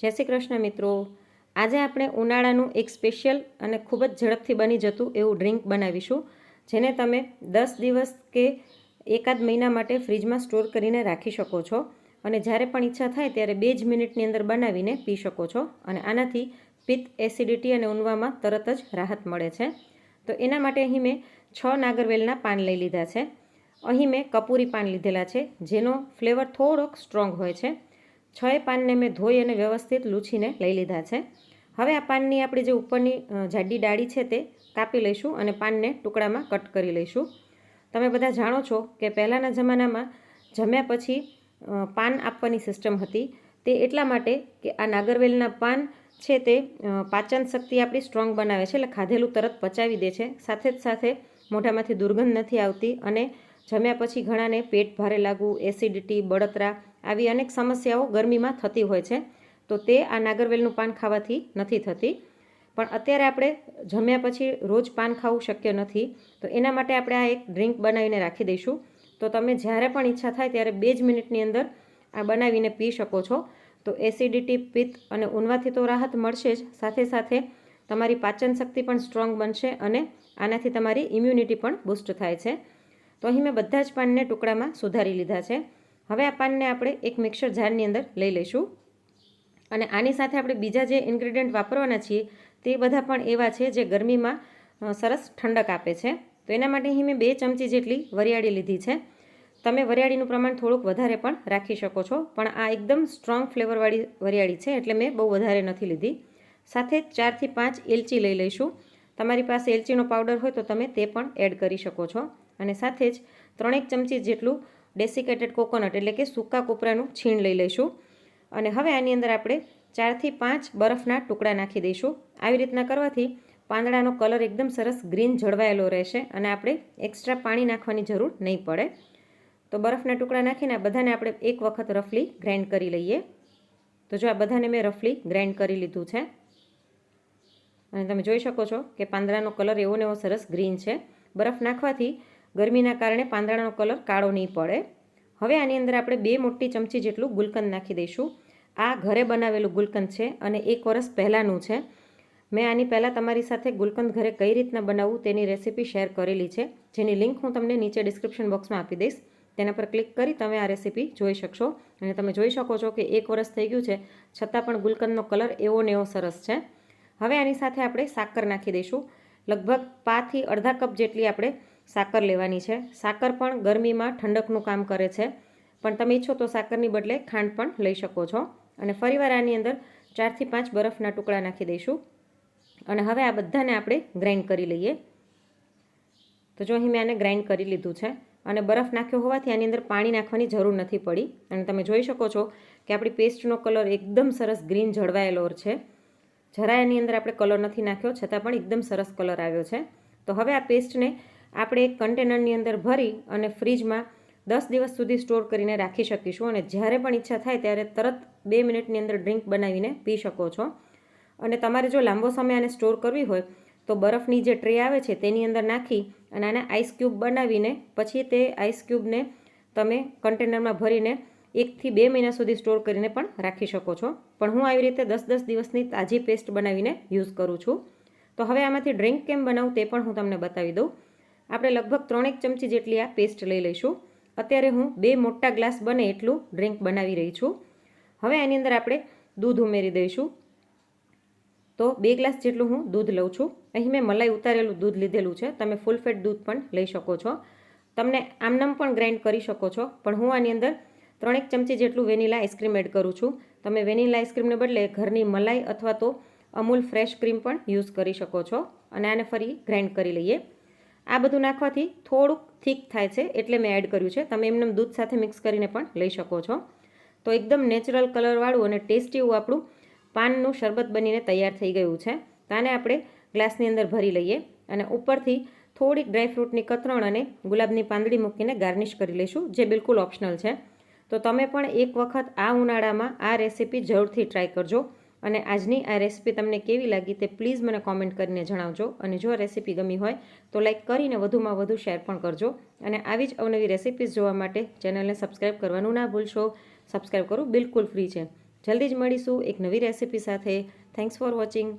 જય શ્રી કૃષ્ણ મિત્રો. આજે આપણે ઉનાળાનું એક સ્પેશિયલ અને ખૂબ જ ઝડપથી બની જતું એવું ડ્રિંક બનાવીશું, જેને તમે દસ દિવસ કે એકાદ મહિના માટે ફ્રીજમાં સ્ટોર કરીને રાખી શકો છો અને જ્યારે પણ ઈચ્છા થાય ત્યારે બે જ મિનિટની અંદર બનાવીને પી શકો છો અને આનાથી પિત્ત, એસિડિટી અને ઉનવામાં તરત જ રાહત મળે છે. તો એના માટે અહીં મેં છ નાગરવેલના પાન લઈ લીધા છે. અહીં મેં કપૂરી પાન લીધેલા છે, જેનો ફ્લેવર થોડોક સ્ટ્રોંગ હોય છે. છ પાનને મેં ધોઈ અને વ્યવસ્થિત લૂછીને લઈ લીધા છે. હવે આ પાનની આપણી જે ઉપરની જાડી ડાળી છે તે કાપી લઈશું અને પાનને ટુકડામાં કટ કરી લઈશું. તમે બધા જાણો છો કે પહેલાંના જમાનામાં જમ્યા પછી પાન આપવાની સિસ્ટમ હતી. તે એટલા માટે કે આ નાગરવેલના પાન છે તે પાચન શક્તિ આપણી સ્ટ્રોંગ બનાવે છે, એટલે ખાધેલું તરત પચાવી દે છે. સાથે જ સાથે મોઢામાંથી દુર્ગંધ નથી આવતી અને જમ્યા પછી ઘણાને પેટ ભારે લાગવું, એસિડિટી, બળતરા આવી અનેક સમસ્યાઓ ગરમીમાં થતી હોય છે. તો તે આ નાગરવેલનું પાન ખાવાથી નથી થતી. પણ અત્યારે આપણે જમ્યા પછી રોજ પાન ખાવું શક્ય નથી. તો એના માટે આપણે આ એક ડ્રિંક બનાવીને રાખી દઈશું. તો તમે જ્યારે પણ ઈચ્છા થાય ત્યારે બે જ મિનિટની અંદર આ બનાવીને પી શકો છો. તો એસિડિટી, પિત્ત અને ઊનવાથી તો રાહત મળશે જ. સાથે સાથે તમારી પાચન શક્તિ પણ સ્ટ્રોંગ બનશે અને આનાથી તમારી ઇમ્યુનિટી પણ બૂસ્ટ થાય છે. તો અહીં મેં બધા જ પાનને ટુકડામાં સુધારી લીધા છે. હવે આ પાનને આપણે એક મિક્સર જારની અંદર લઈ લઈશું. અને આની સાથે આપણે બીજા જે ઇન્ગ્રેડિયન્ટ વાપરવાના છીએ, તે બધા પણ એવા છે જે ગરમીમાં સરસ ઠંડક આપે છે. તો એના માટે અહીં મેં બે ચમચી જેટલી વરિયાળી લીધી છે. તમે વરિયાળીનું પ્રમાણ થોડુંક વધારે પણ રાખી શકો છો. પણ આ એકદમ સ્ટ્રોંગ ફ્લેવરવાળી વરિયાળી છે, એટલે મેં બહુ વધારે નથી લીધી. સાથે ચારથી પાંચ એલચી લઈ લઈશું. તમારી પાસે એલચીનો પાવડર હોય તો તમે તે પણ એડ કરી શકો છો. અને સાથે જ ત્રણેક ચમચી જેટલું ડેસિકેટેડ કોકોનટ એટલે કે સૂકા કોપરાનું છીણ લઈ લઈશું. અને હવે આની અંદર આપણે ચારથી પાંચ બરફના ટુકડા નાખી દઈશું. આવી રીતના કરવાથી પાંદડાનો કલર એકદમ સરસ ગ્રીન જળવાયેલો રહેશે અને આપણે એક્સ્ટ્રા પાણી નાખવાની જરૂર નહીં પડે. તો બરફના ટુકડા નાખીને આ બધાને આપણે એક વખત રફલી ગ્રાઇન્ડ કરી લઈએ. તો જો આ બધાને મેં રફલી ગ્રાઇન્ડ કરી લીધું છે. અને તમે જોઈ શકો છો કે પાંદડાનો કલર એવો ને એવો સરસ ગ્રીન છે. બરફ નાખવાથી ગરમીના કારણે પાંદડાનો કલર કાળો નહીં પડે. હવે આની અંદર આપણે બે મોટી ચમચી જેટલું ગુલકંદ નાખી દઈશું. આ ઘરે બનાવેલું ગુલકંદ છે અને એક વર્ષ પહેલાંનું છે. મેં આની પહેલાં તમારી સાથે ગુલકંદ ઘરે કઈ રીતના બનાવવું તેની રેસીપી શેર કરેલી છે. જેની લિંક હું તમને નીચે ડિસ્ક્રિપ્શન બોક્સમાં આપી દઈશ. તેના પર ક્લિક કરી તમે આ રેસીપી જોઈ શકશો. અને તમે જોઈ શકો છો કે એક વરસ થઈ ગયું છે, છતાં પણ ગુલકંદનો કલર એવો ને એવો સરસ છે. હવે આની સાથે આપણે સાકર નાખી દઈશું. લગભગ પાંચથી અડધા કપ જેટલી આપણે સાકર લેવાની છે. સાકર પણ ગરમીમાં ઠંડકનું કામ કરે છે. પણ તમે ઈચ્છો તો સાકરની બદલે ખાંડ પણ લઈ શકો છો. અને ફરીવાર આની અંદર ચારથી પાંચ બરફના ટુકડા નાખી દઈશું. અને હવે આ બધાને આપણે ગ્રાઇન્ડ કરી લઈએ. તો જો અહીં મેં આને ગ્રાઇન્ડ કરી લીધું છે. અને બરફ નાખ્યો હોવાથી આની અંદર પાણી નાખવાની જરૂર નથી પડી. અને તમે જોઈ શકો છો કે આપણી પેસ્ટનો કલર એકદમ સરસ ગ્રીન જળવાયેલો છે. જરા એની અંદર આપણે કલર નથી નાખ્યો, છતાં પણ એકદમ સરસ કલર આવ્યો છે. તો હવે આ પેસ્ટને આપણે એક કન્ટેનરની અંદર ભરી અને ફ્રીજમાં દસ દિવસ સુધી સ્ટોર કરીને રાખી શકીશું અને જ્યારે પણ ઈચ્છા થાય ત્યારે તરત બે મિનિટની અંદર ડ્રિંક બનાવીને પી શકો છો. અને તમારે જો લાંબો સમય આને સ્ટોર કરવી હોય તો બરફની જે ટ્રે આવે છે તેની અંદર નાખી અને આને આઈસ ક્યુબ બનાવીને પછી તે આઈસ ક્યુબને તમે કન્ટેનરમાં ભરીને એકથી બે મહિના સુધી સ્ટોર કરીને પણ રાખી શકો છો. પણ હું આવી રીતે દસ દસ દિવસની તાજી પેસ્ટ બનાવીને યુઝ કરું છું. તો હવે આમાંથી ડ્રિંક કેમ બનાવું તે પણ હું તમને બતાવી દઉં. આપણે લગભગ ત્રણેક ચમચી જેટલી આ પેસ્ટ લઈ લઈશું. અત્યારે હું બે મોટા ગ્લાસ બને એટલું ડ્રિંક બનાવી રહી છું. હવે આની અંદર આપણે દૂધ ઉમેરી દઈશું. તો બે ગ્લાસ જેટલું હું દૂધ લઉં છું. અહીં મેં મલાઈ ઉતારેલું દૂધ લીધેલું છે. તમે ફૂલ ફેટ દૂધ પણ લઈ શકો છો. તમને આમનામ પણ ગ્રાઇન્ડ કરી શકો છો. પણ હું આની અંદર ત્રણેક ચમચી જેટલું વેનીલા આઈસ્ક્રીમ એડ કરું છું. તમે વેનીલા આઈસ્ક્રીમને બદલે ઘરની મલાઈ અથવા તો અમૂલ ફ્રેશ ક્રીમ પણ યુઝ કરી શકો છો. અને આને ફરી ગ્રાઇન્ડ કરી લઈએ. આ બધું નાખવાથી થોડુંક થીક થાય છે એટલે મેં એડ કર્યું છે. તમે એમને દૂધ સાથે મિક્સ કરીને પણ લઈ શકો છો. તો એકદમ નેચરલ કલરવાળું અને ટેસ્ટી એવું આપણું પાનનું શરબત બનીને તૈયાર થઈ ગયું છે. તાને આપણે ગ્લાસની અંદર ભરી લઈએ અને ઉપરથી થોડીક ડ્રાયફ્રૂટની કતરણ અને ગુલાબની પાંદડી મૂકીને ગાર્નિશ કરી લઈશું, જે બિલકુલ ઓપ્શનલ છે. તો તમે પણ એક વખત આ ઉનાળામાં આ રેસીપી જરૂરથી ટ્રાય કરજો. અને આજની આ રેસીપી તમને કેવી લાગી તે પ્લીઝ મને કોમેન્ટ કરીને જણાવજો. અને જો રેસીપી ગમી હોય તો લાઈક કરીને વધુમાં વધુ શેર પણ કરજો. અને આવી જ અવનવી રેસીપીઝ જોવા માટે ચેનલને સબસ્ક્રાઈબ કરવાનું ના ભૂલશો. સબસ્ક્રાઈબ કરવું બિલકુલ ફ્રી છે. જલ્દી જ મળીશું એક નવી રેસિપી સાથે. Thanks for watching